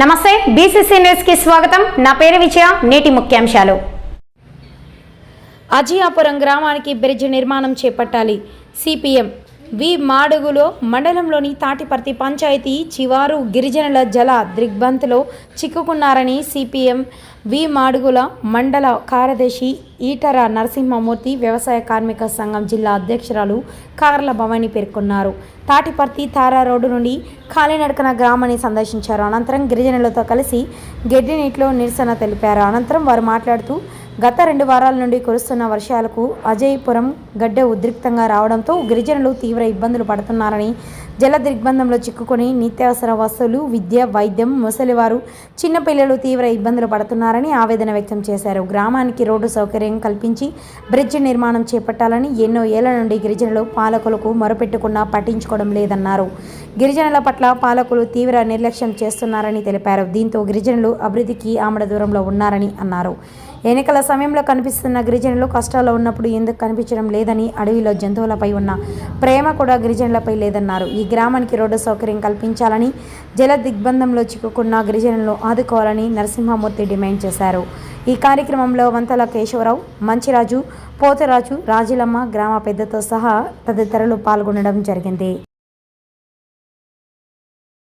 నమస్తే బీసీసీ న్యూస్కి స్వాగతం. నా పేరు విజయ నేటి ముఖ్యాంశాలు. అజియాపురం గ్రామానికి బ్రిడ్జ్ నిర్మాణం చేపట్టాలి. సిపిఎం వి మాడుగులో మండలంలోని తాటిపర్తి పంచాయతీ చివారు గిరిజనుల జల దిగ్బంతిలో చిక్కుకున్నారని సిపిఎం వి మాడుగుల మండల కార్యదర్శి ఈటర నరసింహమూర్తి వ్యవసాయ కార్మిక సంఘం జిల్లా అధ్యక్షురాలు కార్ల భవాని పేర్కొన్నారు. తాటిపర్తి తారా రోడ్డు నుండి కాలినడకన గ్రామాన్ని సందర్శించారు. అనంతరం గిరిజనులతో కలిసి గెడ్డి నీటిలో నిరసన తెలిపారు. అనంతరం వారు మాట్లాడుతూ గత రెండు వారాల నుండి కురుస్తున్న వర్షాలకు అజయపురం గడ్డ ఉద్రిక్తంగా రావడంతో గిరిజనులు తీవ్ర ఇబ్బందులు పడుతున్నారని జల దిగ్బంధంలో చిక్కుకొని నిత్యావసర వస్తువులు విద్య వైద్యం ముసలివారు చిన్నపిల్లలు తీవ్ర ఇబ్బందులు పడుతున్నారని ఆవేదన వ్యక్తం చేశారు. గ్రామానికి రోడ్డు సౌకర్యం కల్పించి బ్రిడ్జ్ నిర్మాణం చేపట్టాలని ఎన్నో ఏళ్ళ నుండి గిరిజనులు పాలకులకు మొరపెట్టుకున్నా పట్టించుకోవడం లేదన్నారు. గిరిజనుల పట్ల పాలకులు తీవ్ర నిర్లక్ష్యం చేస్తున్నారని తెలిపారు. దీంతో గిరిజనులు అభివృద్ధికి ఆమడ దూరంలో ఉన్నారని అన్నారు. ఎన్నికల సమయంలో కనిపిస్తున్న గిరిజనులు కష్టాల్లో ఉన్నప్పుడు ఎందుకు కనిపించడం లేదని అడవిలో జంతువులపై ఉన్న ప్రేమ కూడా గిరిజనులపై లేదన్నారు. ఈ గ్రామానికి రోడ్డు సౌకర్యం కల్పించాలని జల దిగ్బంధంలో చిక్కుకున్న గిరిజనులను ఆదుకోవాలని నరసింహమూర్తి డిమాండ్ చేశారు. ఈ కార్యక్రమంలో వంతల కేశవరావు మంచిరాజు పోతరాజు రాజులమ్మ గ్రామ పెద్దతో సహా తదితరులు పాల్గొనడం జరిగింది.